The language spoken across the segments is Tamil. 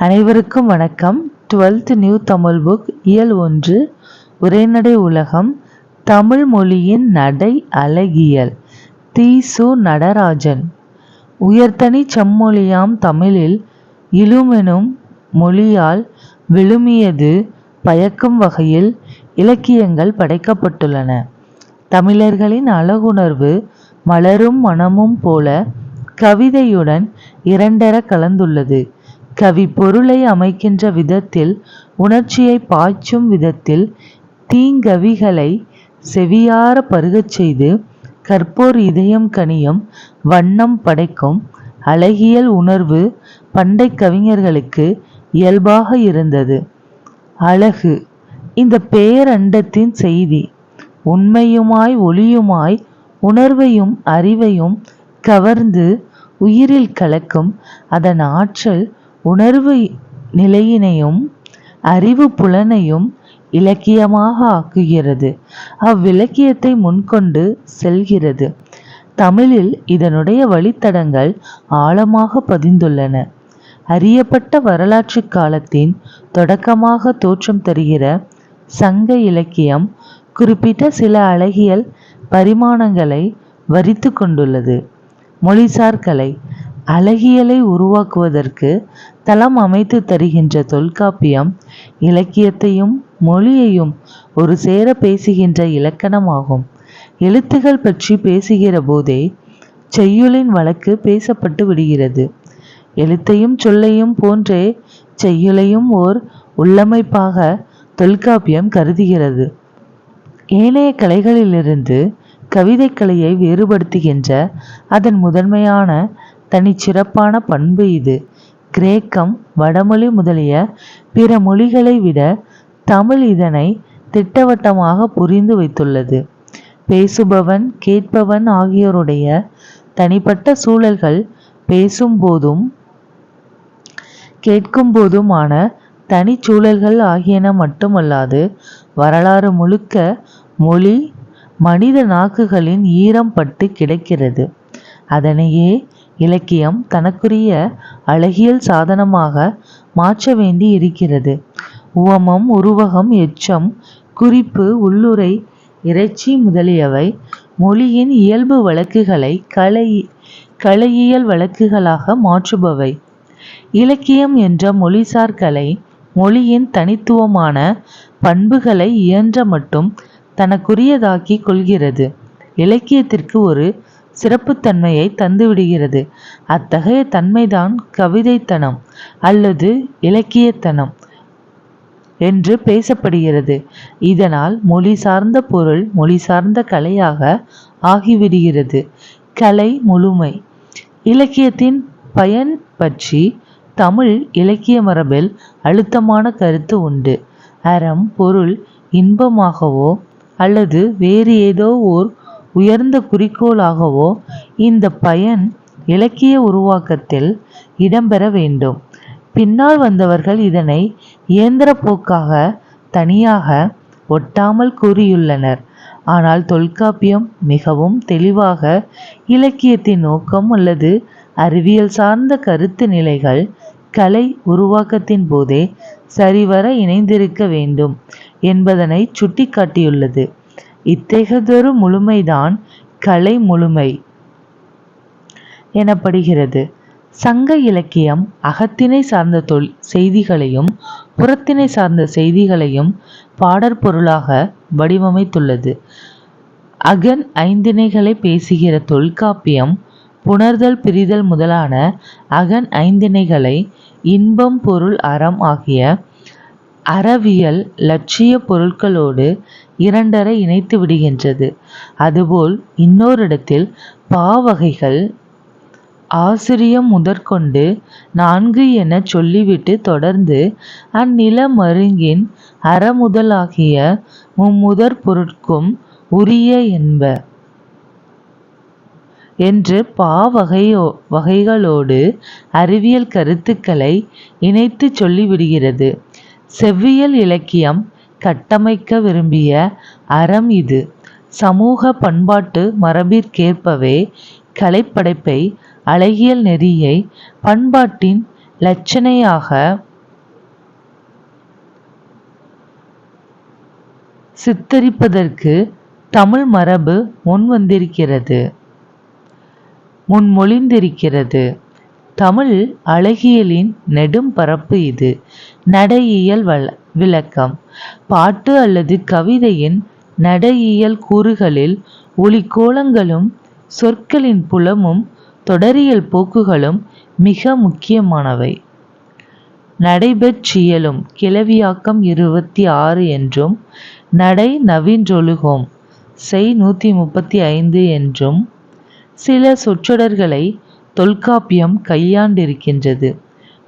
அனைவருக்கும் வணக்கம். டுவெல்த் நியூ தமிழ் புக் இயல் ஒன்று உரைநடை உலகம் தமிழ் மொழியின் நடை அழகியல் தீசு நடராஜன். உயர்தனி செம்மொழியாம் தமிழில் இழுமெனும் மொழியால் விழுமியது பயக்கும் வகையில் இலக்கியங்கள் படைக்கப்பட்டுள்ளன. தமிழர்களின் அழகுணர்வு மலரும் மனமும் போல கவிதையுடன் இரண்டர கலந்துள்ளது. கவி பொருளை அமைக்கின்ற விதத்தில் உணர்ச்சியை பாய்ச்சும் விதத்தில் தீங்கவிகளை செவியார பருகச் செய்து கற்போர் இதயம் கனியும் வண்ணம் படைக்கும் அழகியல் உணர்வு பண்டை கவிஞர்களுக்கு இயல்பாக இருந்தது. அழகு இந்த பேரண்டத்தின் செய்தி உண்மையுமாய் ஒளியுமாய் உணர்வையும் அறிவையும் கவர்ந்து உயிரில் கலக்கும் அதன் ஆற்றல் உணர்வு நிலையினையும் அறிவு புலனையும் இலக்கியமாக ஆக்குகிறது. அவ்விலக்கியத்தை முன்கொண்டு செல்கிறது. தமிழில் இதனுடைய வழித்தடங்கள் ஆழமாக பதிந்துள்ளன. அறியப்பட்ட வரலாற்று காலத்தின் தொடக்கமாக தோற்றம் தருகிற சங்க இலக்கியம் குறிப்பிட்ட சில அழகியல் பரிமாணங்களை வரித்து கொண்டுள்ளது. மொழிசார் கலை அழகியலை உருவாக்குவதற்கு தளம் அமைத்து தருகின்ற தொல்காப்பியம் இலக்கியத்தையும் மொழியையும் ஒரு சேர பேசுகின்ற இலக்கணமாகும். எழுத்துகள் பற்றி பேசுகிற போதே செய்யுளின் வழக்கு பேசப்பட்டு விடுகிறது. எழுத்தையும் சொல்லையும் போன்றே செய்யுளையும் ஓர் உள்ளமைப்பாக தொல்காப்பியம் கருதுகிறது. ஏனைய கலைகளிலிருந்து கவிதைக்கலையை வேறுபடுத்துகின்ற அதன் முதன்மையான தனிச்சிறப்பான பண்பு இது. கிரேக்கம் வடமொழி முதலிய பிற மொழிகளை விட தமிழ் இதனை திட்டவட்டமாக புரிந்து வைத்துள்ளது. பேசுபவன் கேட்பவன் ஆகியோருடைய தனிப்பட்ட சூழல்கள் பேசும்போதும் கேட்கும்போதுமான தனிச்சூழல்கள் ஆகியன மட்டுமல்லாது வரலாறு முழுக்க மொழி மனித நாக்குகளின் ஈரம் பட்டு கிடக்கிறது. அதனையே இலக்கியம் தனக்குரிய அழகியல் சாதனமாக மாற்ற வேண்டி இருக்கிறது உவமம் உருவகம் எச்சம் குறிப்பு உள்ளுரை இறைச்சி முதலியவை மொழியின் இயல்பு வழக்குகளை கலை கலையியல் வழக்குகளாக மாற்றுபவை. இலக்கியம் என்ற மொழிசார் கலை மொழியின் தனித்துவமான பண்புகளை இயன்ற மட்டும் தனக்குரியதாக்கி கொள்கிறது. இலக்கியத்திற்கு ஒரு சிறப்புத்தன்மையை தந்துவிடுகிறது. அத்தகைய தன்மைதான் கவிதைத்தனம் அல்லது இலக்கியத்தனம் என்று பேசப்படுகிறது. இதனால் மொழி சார்ந்த பொருள் மொழி சார்ந்த கலையாக ஆகிவிடுகிறது. கலை முழுமை. இலக்கியத்தின் பயன் பற்றி தமிழ் இலக்கிய மரபில் அழுத்தமான கருத்து உண்டு. அறம் பொருள் இன்பமாகவோ அல்லது வேறு ஏதோ ஓர் உயர்ந்த குறிக்கோளாகவோ இந்த பயன் இலக்கிய உருவாக்கத்தில் இடம்பெற வேண்டும். பின்னால் வந்தவர்கள் இதனை இயந்திர போக்காக தனியாக ஒட்டாமல் கூறியுள்ளனர். ஆனால் தொல்காப்பியம் மிகவும் தெளிவாக இலக்கியத்தின் நோக்கம் அல்லது அறிவியல் சார்ந்த கருத்து நிலைகள் கலை உருவாக்கத்தின் போதே சரிவர இணைந்திருக்க வேண்டும் என்பதனை சுட்டிக்காட்டியுள்ளது. இத்தகையதொரு முழுமைதான் கலை முழுமை எனப்படுகிறது. சங்க இலக்கியம் அகத்தினை சார்ந்த தொல் செய்திகளையும் புறத்தினை சார்ந்த செய்திகளையும் பாடற்பொருளாக வடிவமைத்துள்ளது. அகன் ஐந்திணைகளை பேசுகிற தொல்காப்பியம் புணர்தல் பிரிதல் முதலான அகன் ஐந்திணைகளை இன்பம் பொருள் அறம் ஆகிய அறவியல் லட்சிய பொருட்களோடு இரண்டரை இணைத்து விடுகின்றது. அதுபோல் இன்னோரிடத்தில் பாவகைகள் ஆசிரியம் முதற்கொண்டு நான்கு என சொல்லிவிட்டு தொடர்ந்து அந்நில மருங்கின் அறமுதலாகிய மும்முதற் பொருட்கும் உரிய என்ப. என்று பாவகையோ வகைகளோடு அறிவியல் கருத்துக்களை இணைத்துச் சொல்லிவிடுகிறது. செவ்வியல் இலக்கியம் கட்டமைக்க விரும்பிய அறம் இது. சமூக பண்பாட்டு மரபிற்கேற்பவே கலைப்படைப்பை அழகியல் நெறியை பண்பாட்டின் இலட்சணையாக சித்தரிப்பதற்கு தமிழ் மரபு முன்வந்திருக்கிறது. முன்மொழிந்திருக்கிறது. தமிழ் அழகியலின் நெடும் பரப்பு இது. நடையியல் வள விளக்கம். பாட்டு அல்லது கவிதையின் நடையியல் கூறுகளில் ஒளிக்கோலங்களும் சொற்களின் புலமும் தொடரியல் போக்குகளும் மிக முக்கியமானவை. நடைபெற்றியலும் கிளவியாக்கம் இருபத்தி ஆறு என்றும் நடை நவின்றொழுகும் செய் நூற்றி முப்பத்தி ஐந்து என்றும் சில சொற்றொடர்களை தொல்காப்பியம் கையாண்டிருக்கின்றது.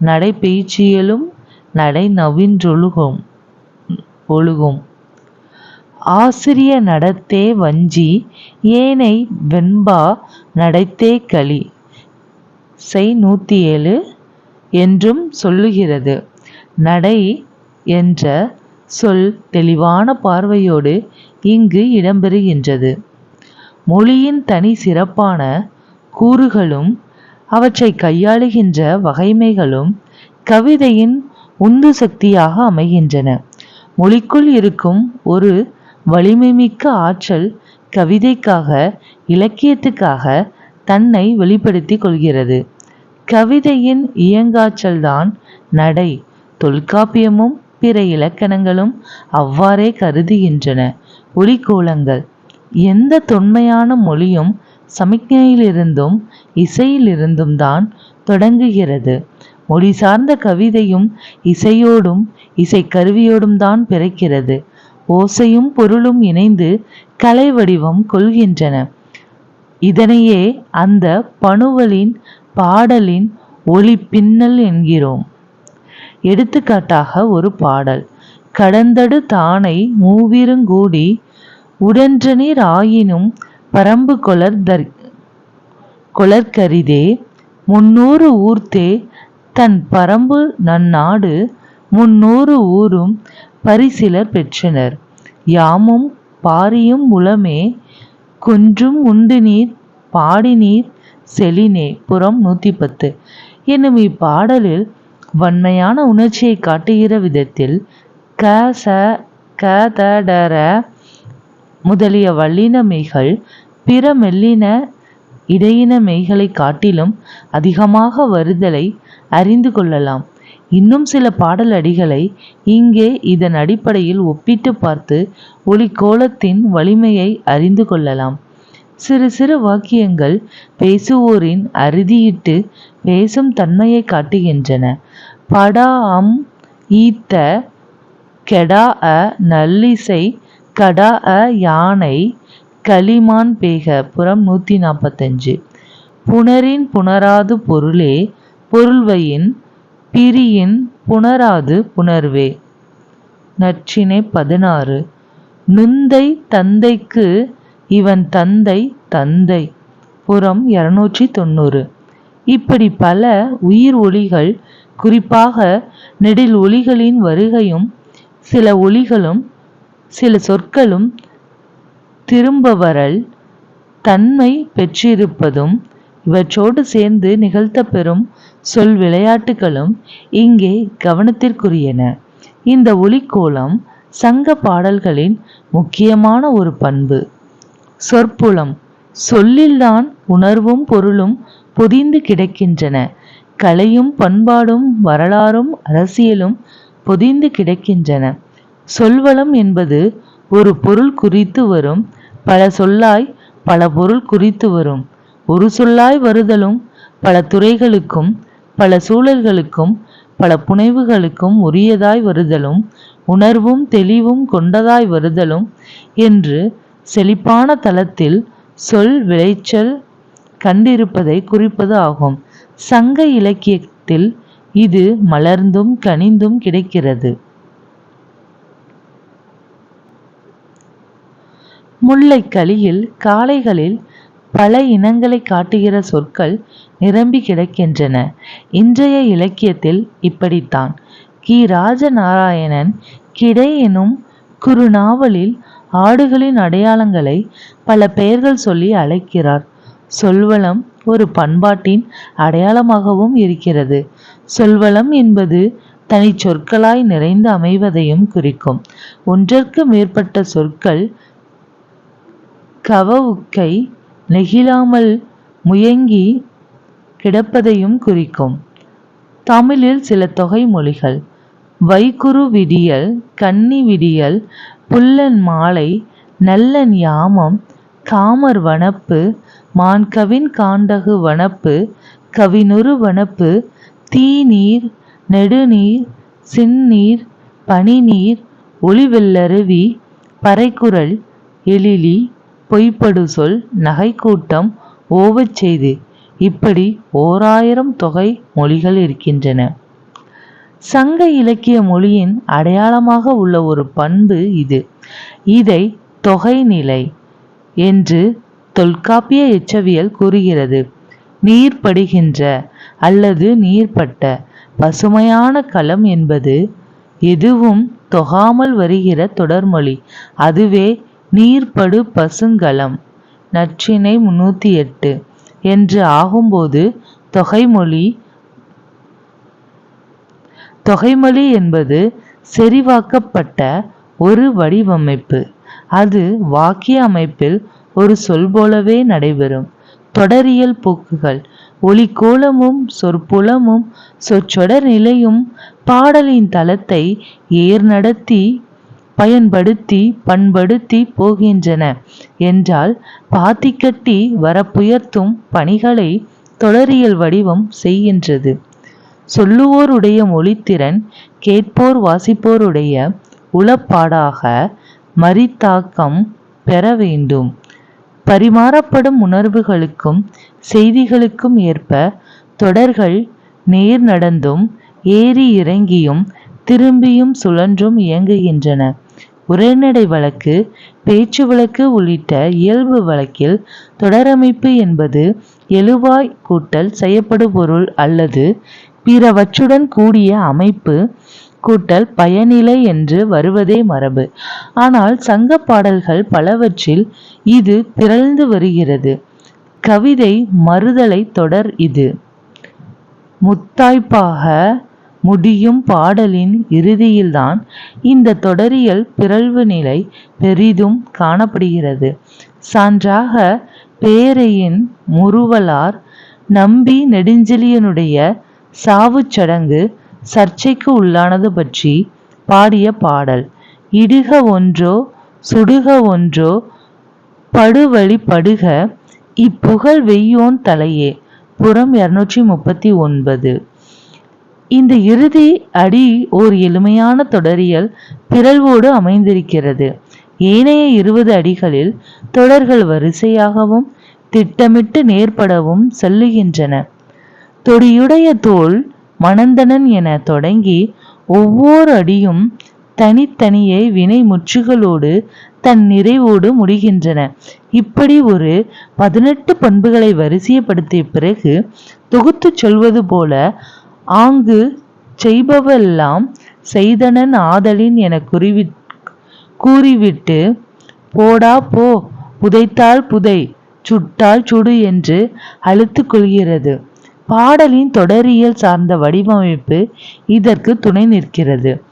நடைபெய்ச்சியலும் நடை நவின்றொழுகும் ஒழுகும். ஆசிரிய நடத்தே வஞ்சி ஏனை வெண்பா நடத்தே களி. செய் நூற்றி ஏழு என்றும் சொல்லுகிறது. நடை என்ற சொல் தெளிவான பார்வையோடு இங்கு இடம்பெறுகின்றது. மொழியின் தனி சிறப்பான கூறுகளும் அவற்றை கையாளுகின்ற வகைமைகளும் கவிதையின் உந்து சக்தியாக அமைகின்றன. மொழிக்குள் இருக்கும் ஒரு வலிமைமிக்க ஆற்றல் கவிதைக்காக இலக்கியத்துக்காக தன்னை வெளிப்படுத்திக் கொள்கிறது. கவிதையின் இயங்காற்றல்தான் நடை தொல்காப்பியமும் பிற இலக்கணங்களும் அவ்வாறே கருதுகின்றன. ஒலிக்கோலங்கள் எந்த தொன்மையான மொழியும் சமிக்ஞையிலிருந்தும் இசையிலிருந்தும் தான் தொடங்குகிறது. மொழி சார்ந்த கவிதையும் இசையோடும் இசைக்கருவியோடும் தான் பிறக்கிறது. ஓசையும் பொருளும் இணைந்து கலை வடிவம் கொள்கின்றன. இதனையே அந்த பணுவலின் பாடலின் ஒளி பின்னல் என்கிறோம். எடுத்துக்காட்டாக ஒரு பாடல். கடந்தடு தானை மூவிருங்கூடி உடன்றநீர் ஆயினும் பரம்பு கொளர்தற் கொளற்கரிதே முன்னூறு ஊர்த்தே தன் பரம்பு நன்னாடு முன்னூறு ஊரும் பரிசிலர் பெற்றனர். யாமும் பாரியும் உளமே குன்றும் உண்டு நீர் பாடி நீர் செலினே புறம் நூற்றி பத்து என்னும் இப்பாடலில் வன்மையான உணர்ச்சியை காட்டுகிற விதத்தில் க ச க த முதலிய வல்லின மெய்கள் பிற மெல்லின இடையின மெய்களை காட்டிலும் அதிகமாக வருதலை அறிந்து கொள்ளலாம். இன்னும் சில பாடலடிகளை இங்கே இதன் அடிப்படையில் ஒப்பிட்டு பார்த்து ஒலிக்கோலத்தின் வலிமையை அறிந்து கொள்ளலாம். சிறு சிறு வாக்கியங்கள் பேசுவோரின் அறுதியிட்டு பேசும் தன்மையை காட்டுகின்றன. படா அம் ஈத்த கெடா அ நல்லிசை கடா அ யானை களிமான் பேக புறம் நூற்றி நாற்பத்தஞ்சு புணரின் புணராது பொருளே பொருள்வையின் பிரியின் புணராது புணர்வே. நற்றினை பதினாறு. நுந்தை தந்தைக்கு இவன் தந்தை தந்தை. புறம் இருநூற்றி தொண்ணூறு இப்படி பல உயிர் ஒளிகள் குறிப்பாக நெடில் ஒளிகளின் வருகையும் சில ஒளிகளும் சில சொற்களும் திரும்ப வரல் தன்மை பெற்றிருப்பதும் இவற்றோடு சேர்ந்து நிகழ்த்தப்பெறும் சொல் விளையாட்டுகளும் இங்கே கவனத்திற்குரியன. இந்த ஒலிக்கோலம் சங்க பாடல்களின் முக்கியமான ஒரு பண்பு. சொற்புலம் சொல்லில்தான் உணர்வும் பொருளும் பொதிந்து கிடக்கின்றன. கலையும் பண்பாடும் வரலாறும் அரசியலும் பொதிந்து கிடக்கின்றன. சொல்வளம் என்பது ஒரு பொருள் குறித்து வரும் பல சொல்லாய் பல பொருள் குறித்து வரும். ஒரு சொல்லாய் வருதலும் பல துறைகளுக்கும் பல சூழல்களுக்கும் பல புனைவுகளுக்கும் உரியதாய் வருதலும் உணர்வும் தெளிவும் கொண்டதாய் வருதலும் என்று செழிப்பான தளத்தில் சொல் விளைச்சல் கண்டிருப்பதை குறிப்பது ஆகும். சங்க இலக்கியத்தில் இது மலர்ந்தும் கனிந்தும் கிடைக்கிறது. முல்லைக்களியில் காளைகளில் பல இனங்களை காட்டுகிற சொற்கள் நிரம்பி கிடக்கின்றன. இன்றைய இலக்கியத்தில் இப்படித்தான். கி. ராஜநாராயணன் கிடை எனும் குறுநாவலில் ஆடுகளின் அடையாளங்களை பல பெயர்கள் சொல்லி அழைக்கிறார். சொல்வளம் ஒரு பண்பாட்டின் அடையாளமாகவும் இருக்கிறது. சொல்வளம் என்பது தனி சொற்களாய் நிறைந்து அமைவதையும் குறிக்கும். ஒன்றற்கு மேற்பட்ட சொற்கள் கவவுக்கை நெகிழாமல் முயங்கி கிடப்பதையும் குறிக்கும். தமிழில் சில தொகை மொழிகள். வைகுறு விடியல் கன்னி விடியல் புல்லன் மாலை நல்லன் யாமம் காமர் வனப்பு மான்கவின் காண்டகு வனப்பு கவினுரு வனப்பு தீநீர் நெடுநீர் சின்னீர் பனிநீர் ஒளிவெல்லருவி பறைக்குரல் எழிலி பொய்ப்படு சொல் நகைக்கூட்டம் ஓவச் செய்தி. இப்படி ஓராயிரம் தொகை மொழிகள் இருக்கின்றன. சங்க இலக்கிய மொழியின் அடையாளமாக உள்ள ஒரு பண்பு இது. இதை தொகைநிலை என்று தொல்காப்பிய எச்சவியல் கூறுகிறது. நீர்ப்படுகின்ற அல்லது நீர்பட்ட பசுமையான களம் என்பது எதுவும் தொகாமல் வருகிற தொடர்மொழி. அதுவே நீர்படு பசுங்கலம். நற்றிணை முன்னூத்தி எட்டு என்று ஆகும்போது தொகைமொழி தொகைமொழி என்பது செறிவாக்கப்பட்ட ஒரு வடிவமைப்பு. அது வாக்கிய அமைப்பில் ஒரு சொல் போலவே நடைபெறும். தொடரியல் போக்குகள் ஒளிக்கோலமும் சொற்புலமும் சொற்றொடர் நிலையும் பாடலின் தளத்தை ஏர் நடத்தி பயன்படுத்தி பண்படுத்தி போகின்றன. என்றால் பாத்திக்கட்டி வரப்புயர்த்தும் பணிகளை தொடரியல் வடிவம் செய்கின்றது. சொல்லுவோருடைய மொழித்திறன் கேட்போர் வாசிப்போருடைய உளப்பாடாக மரித்தாக்கம் பெற வேண்டும். பரிமாறப்படும் உணர்வுகளுக்கும் செய்திகளுக்கும் ஏற்ப தொடர்கள் நேர் நடந்தும் ஏறி இறங்கியும் திரும்பியும் சுழன்றும் இயங்குகின்றன. உரைநடை வழக்கு பேச்சு வழக்கு உள்ளிட்ட இயல்பு வழக்கில் தொடரமைப்பு என்பது எழுவாய் கூட்டல் செய்யப்படுபொருள் அல்லது பிறவற்றுடன் கூடிய அமைப்பு கூட்டல் பயனிலை என்று வருவதே மரபு. ஆனால் சங்க பாடல்கள் பலவற்றில் இது பிறழ்ந்து வருகிறது. கவிதை மறுதலை தொடர் இது. முத்தாய்ப்பாக முடியும் பாடலின் இறுதியில்தான் இந்த தொடரியல் பிறழ்வு நிலை பெரிதும் காணப்படுகிறது. சான்றாக பேரையின் முறுவலார் நம்பி நெடுஞ்செழியனுடைய சாவுச் சடங்கு சர்ச்சைக்கு உள்ளானது பற்றி பாடிய பாடல். இடுக ஒன்றோ சுடுக ஒன்றோ படுவழி படுக இப்புகழ் வெய்யோன் தலையே. புறம் இருநூற்றி முப்பத்தி ஒன்பது. இந்த இறுதி அடி ஓர் எளிமையான தொடரியல் பிறழ்வோடு அமைந்திருக்கிறது. ஏனைய இருபது அடிகளில் தொடர்கள் வரிசையாகவும் திட்டமிட்டு நேர்படவும் செல்லுகின்றன. தொடியுடைய தோல் மணந்தனன் என தொடங்கி ஒவ்வொரு அடியும் தனித்தனியே வினை முற்றுகளோடு தன் நிறைவோடு முடிகின்றன. இப்படி ஒரு பதினெட்டு பண்புகளை வரிசையப்படுத்திய பிறகு தொகுத்துச் சொல்வது போல ஆங்கு செய்பவெல்லாம் செய்தனன் ஆதலின் என குறிவி கூறிவிட்டு போடா போ புதைத்தால் புதை சுட்டால் சுடு என்று அழுத்து கொள்கிறது. பாடலின் தொடரியல் சார்ந்த வடிவமைப்பு இதற்கு துணை நிற்கிறது.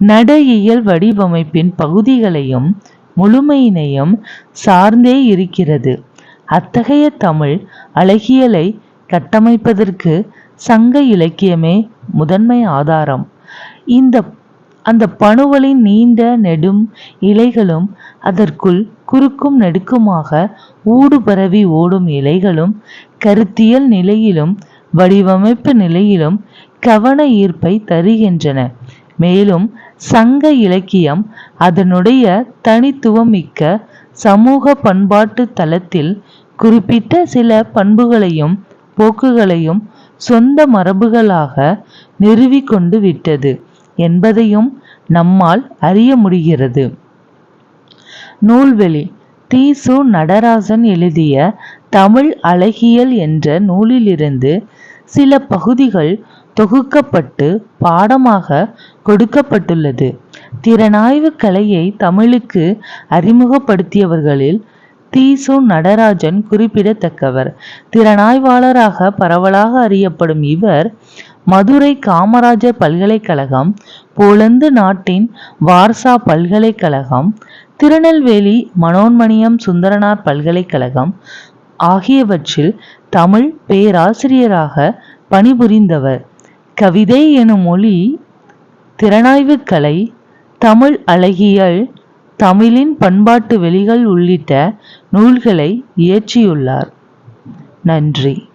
நடையியல் வடிவமைப்பின் பகுதிகளையும் முழுமையினையும் சார்ந்தே இருக்கிறது. அத்தகைய தமிழ் அழகியலை கட்டமைப்பதற்கு சங்க இலக்கியமே முதன்மை ஆதாரம். இந்த அந்த பணுவலின் நீண்ட நெடும் இலைகளும் அதற்குள் குறுக்கும் நெடுக்குமாக ஊடுபரவி ஓடும் இலைகளும் கருத்தியல் நிலையிலும் வடிவமைப்பு நிலையிலும் கவன ஈர்ப்பை தருகின்றன. மேலும் சங்க இலக்கியம் அதனுடைய தனித்துவம் மிக்க சமூக பண்பாட்டு தளத்தில் குறிப்பிட்ட சில பண்புகளையும் போக்குகளையும் சொந்த மரபுகளாக நிறுவிக்கொண்டு விட்டது என்பதையும் நம்மால் அறிய முடிகிறது. நூல்வெளி தீசு சு. நடராசன் எழுதிய தமிழ் அழகியல் என்ற நூலிலிருந்து சில பகுதிகள் தொகுக்கப்பட்டு பாடமாக கொடுக்கப்பட்டுள்ளது. திறனாய்வு கலையை தமிழுக்கு அறிமுகப்படுத்தியவர்களில் தீசு நடராஜன் குறிப்பிடத்தக்கவர். திறனாய்வாளராக பரவலாக அறியப்படும் இவர் மதுரை காமராஜர் பல்கலைக்கழகம் போலந்து நாட்டின் வார்சா பல்கலைக்கழகம் திருநெல்வேலி மனோன்மணியம் சுந்தரனார் பல்கலைக்கழகம் ஆகியவற்றில் தமிழ் பேராசிரியராக பணிபுரிந்தவர். கவிதை எனும் மொழி திறனாய்வு கலை தமிழ் அழகியல் தமிழின் பண்பாட்டு வெளிகள் உள்ளிட்ட நூல்களை இயற்றியுள்ளார். நன்றி.